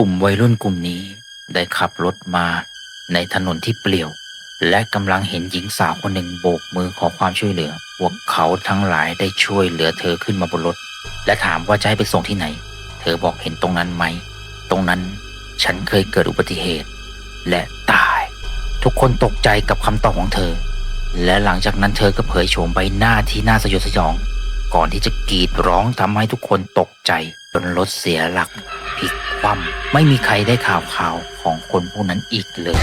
กลุ่มวัยรุ่นกลุ่มนี้ได้ขับรถมาในถนนที่เปลี่ยว และกำลังเห็นหญิงสาวคนหนึ่งโบกมือขอความช่วยเหลือ พวกเขาทั้งหลายได้ช่วยเหลือเธอขึ้นมาบนรถ และถามว่าจะให้ไปส่งที่ไหน เธอบอกเห็นตรงนั้นไหม ตรงนั้นฉันเคยเกิดอุบัติเหตุ และตาย ทุกคนตกใจกับคำตอบของเธอ และหลังจากนั้นเธอก็เผยโฉมใบหน้าที่น่าสยดสยอง ก่อนที่จะกรีดร้องทำให้ทุกคนตกใจจนรถเสียหลัก พลิกคว่ำไม่มีใครได้ข่าวข่าวของคนพวกนั้นอีกเลย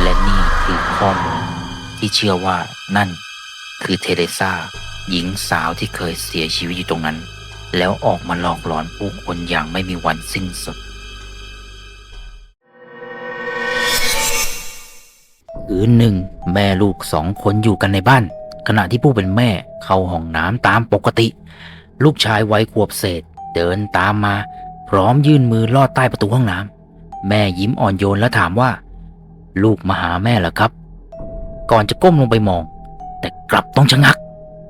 และนี่คือข้อมูลที่เชื่อว่านั่น คือเทเรซาหญิงสาวที่เคยเสียชีวิตอยู่ตรงนั้น แล้วออกมาหลอกหลอนผู้คนอย่างไม่มีวันสิ้นสุด คืนหนึ่ง แม่ลูกสองคนอยู่กันในบ้าน ขณะที่ผู้เป็นแม่เข้าห้องน้ำตามปกติ ลูกชายวัยขวบเศษเดินตามมา พร้อมยื่นมือลอดใต้ประตูห้องน้ำแม่ยิ้มอ่อนโยนและถามว่า ลูกมาหาแม่เหรอครับ ก่อนจะก้มลงไปมอง แต่กลับต้องชะงัก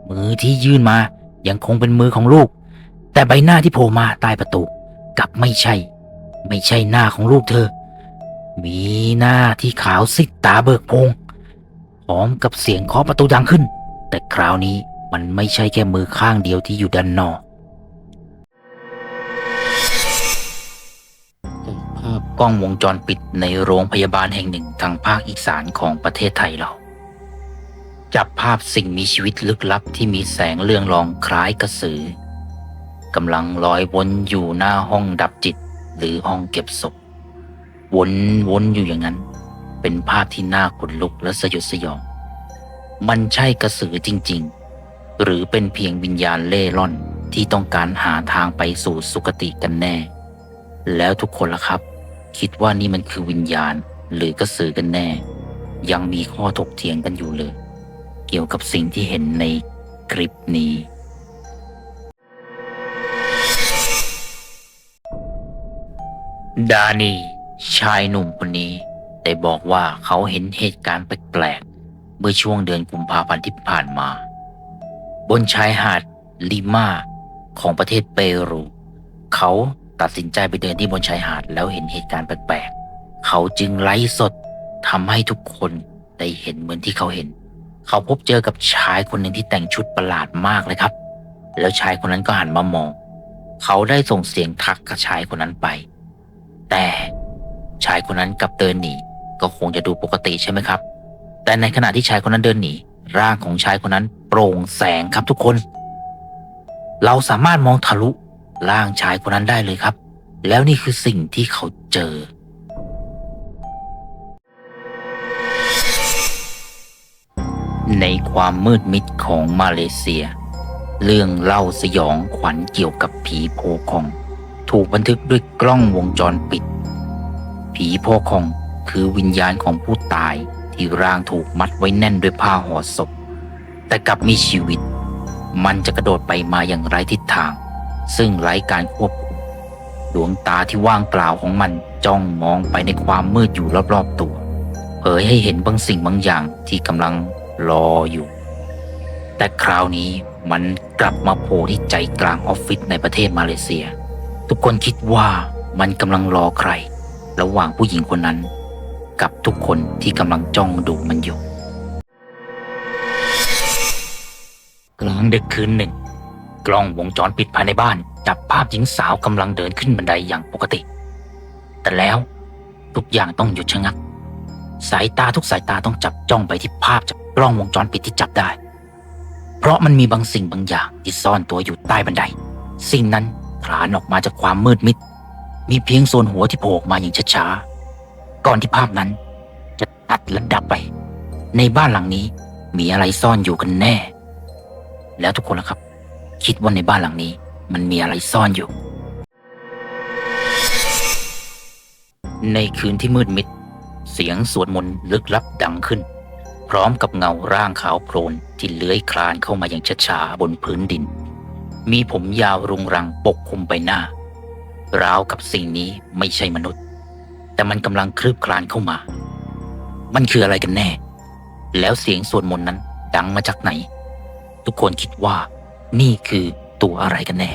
มือที่ยื่นมายังคงเป็นมือของลูก แต่ใบหน้าที่โผล่มาใต้ประตูกลับไม่ใช่ ไม่ใช่หน้าของลูกเธอ มีหน้าที่ขาวซิดตาเบิกโพงพร้อมกับเสียงเคาะประตูดังขึ้น แต่คราวนี้มันไม่ใช่แค่มือข้างเดียวที่อยู่ด้านนอก กล้องวงจรปิดในโรงพยาบาลแห่งหนึ่งทางภาคอีสานของประเทศไทยเรา จับภาพสิ่งมีชีวิตลึกลับที่มีแสงเลื่องลองคล้ายกระสือกำลังลอยวนอยู่หน้าห้องดับจิตหรือห้องเก็บศพ วนวนอยู่อย่างนั้น เป็นภาพที่น่าขนลุกและสยดสยอง มันใช่กระสือจริง ๆ หรือเป็นเพียงวิญญาณเล่ร่อนที่ต้องการหาทางไปสู่สุคติกันแน่ แล้วทุกคนล่ะครับ คิดว่านี่มันคือวิญญาณหรือกระสือกันแน่ ยังมีข้อถกเถียงกันอยู่เลย เกี่ยวกับสิ่งที่เห็นในคลิปนี้ ดานี ชายหนุ่มคนนี้ได้บอกว่าเขาเห็นเหตุการณ์แปลกๆ เมื่อช่วงเดือนกุมภาพันธ์ที่ผ่านมา บนชายหาดลิมาของประเทศเปรู เขา ตัดสินใจไปเดินที่บนชายหาดแล้วเห็นเหตุการณ์แปลกๆ เขาจึงไลฟ์สดทำให้ทุกคนได้เห็นเหมือนที่เขาเห็น เขาพบเจอกับชายคนหนึ่งที่แต่งชุดประหลาดมากเลยครับ แล้วชายคนนั้นก็หันมามอง เขาได้ส่งเสียงทักกับชายคนนั้นไป แต่ชายคนนั้นกลับเดินหนีก็คงจะดูปกติใช่ไหมครับ แต่ในขณะที่ชายคนนั้นเดินหนีร่างของชายคนนั้นโปร่งแสงครับทุกคน เราสามารถมองทะลุ ร่างชายคนนั้นได้เลยครับ แล้วนี่คือสิ่งที่เขาเจอ ในความมืดมิดของมาเลเซีย เรื่องเล่าสยองขวัญเกี่ยวกับผีโพคอง ถูกบันทึกด้วยกล้องวงจรปิด ผีโพคองคือวิญญาณของผู้ตายที่ร่างถูกมัดไว้แน่นด้วยผ้าห่อศพ แต่กลับมีชีวิต มันจะกระโดดไปมาอย่างไร้ทิศทาง ซึ่งไร้การควบคุมดวงตาที่ว่างเปล่าของมันจ้องมองไปในความมืดอยู่รอบๆตัว เผยให้เห็นบางสิ่งบางอย่างที่กำลังรออยู่ แต่คราวนี้มันกลับมาโผล่ที่ใจกลางออฟฟิศในประเทศมาเลเซีย ทุกคนคิดว่ามันกำลังรอใคร ระหว่างผู้หญิงคนนั้น กับทุกคนที่กำลังจ้องดูมันอยู่ กลางดึกคืนหนึ่ง กล้องวงจรปิดภายในบ้านจับภาพหญิงสาวกำลังเดินขึ้นบันไดอย่างปกติ แต่แล้วทุกอย่างต้องหยุดชะงัก สายตาทุกสายตาต้องจับจ้องไปที่ภาพจากกล้องวงจรปิดที่จับได้ เพราะมันมีบางสิ่งบางอย่างที่ซ่อนตัวอยู่ใต้บันได สิ่งนั้นคลานออกมาจากความมืดมิด มีเพียงส่วนหัวที่โผล่ออกมาอย่างช้าๆ ก่อนที่ภาพนั้น จะตัดและดับไป ในบ้านหลังนี้มีอะไรซ่อนอยู่กันแน่ แล้วทุกคนล่ะครับ คิดว่าในบ้านหลังนี้ มันมีอะไรซ่อนอยู่ ในคืนที่มืดมิด เสียงสวดมนต์ลึกลับดังขึ้น พร้อมกับเงาร่างขาวโพลนที่เลื้อยคลานเข้ามาอย่างช้าๆบนพื้นดิน มีผมยาวรุงรังปกคลุมใบหน้าราวกับสิ่งนี้ไม่ใช่มนุษย์ แต่มันกำลังคลืบคลานเข้ามา มันคืออะไรกันแน่ แล้วเสียงสวดมนต์นั้นดังมาจากไหน ทุกคนคิดว่า นี่คือตัวอะไรกันแน่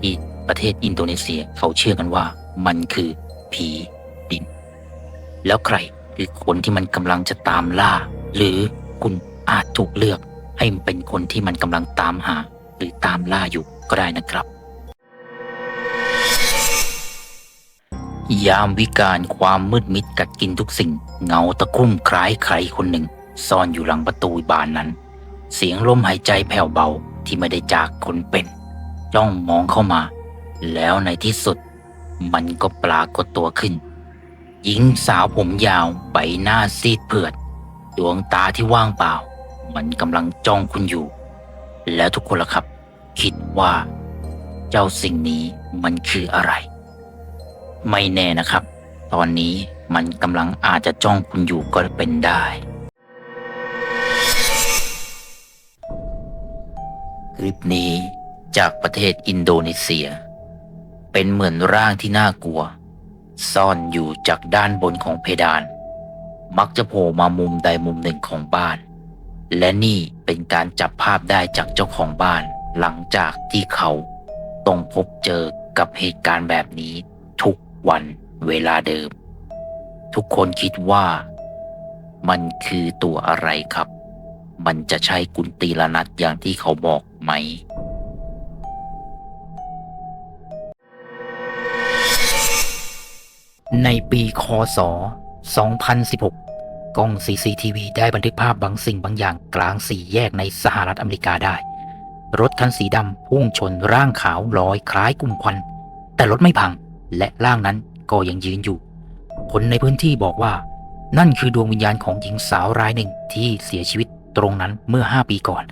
ที่ประเทศอินโดนีเซียเขาเชื่อกันว่า มันคือผีดิน แล้วใครคือคนที่มันกำลังจะตามล่า หรือคุณอาจถูกเลือกให้เป็นคนที่มันกำลังตามหา หรือตามล่าอยู่ก็ได้นะครับ ยามวิการความมืดมิดกัดกินทุกสิ่ง เงาตะคุ่มคล้ายใครคนหนึ่ง ซ่อนอยู่หลังประตูบานนั้น เสียงลมหายใจแผ่วเบา ที่ไม่ได้จากคนเป็น จ้องมองเข้ามา แล้วในที่สุด มันก็ปรากฏตัวขึ้น หญิงสาวผมยาวใบหน้าซีดเผือด ดวงตาที่ว่างเปล่า มันกำลังจ้องคุณอยู่ แล้วทุกคนล่ะครับ คิดว่า เจ้าสิ่งนี้มันคืออะไร ไม่แน่นะครับ ตอนนี้มันกำลังอาจจะจ้องคุณอยู่ก็เป็นได้ คลิปนี้จากประเทศอินโดนีเซีย เป็นเหมือนร่างที่น่ากลัว ซ่อนอยู่จากด้านบนของเพดาน มักจะโผล่มามุมใดมุมหนึ่งของบ้าน และนี่เป็นการจับภาพได้จากเจ้าของบ้านหลังจากที่เขาต้องพบเจอกับเหตุการณ์แบบนี้ทุกวันเวลาเดิม ทุกคนคิดว่า มันคือตัวอะไรครับ มันจะใช่กุนตีละนัดอย่างที่เขาบอกไหมในปีคศ 2016 กล้อง CCTV ได้บันทึกภาพบางสิ่งบางอย่างกลางสี่แยกในสหรัฐอเมริกาได้ รถคันสีดำพุ่งชนร่างขาวลอยคล้ายกลุ่มควัน แต่รถไม่พัง และร่างนั้นก็ยังยืนอยู่ คนในพื้นที่บอกว่า นั่นคือดวงวิญญาณของหญิงสาวรายหนึ่งที่เสียชีวิต ตรงนั้นเมื่อ 5 ปีก่อน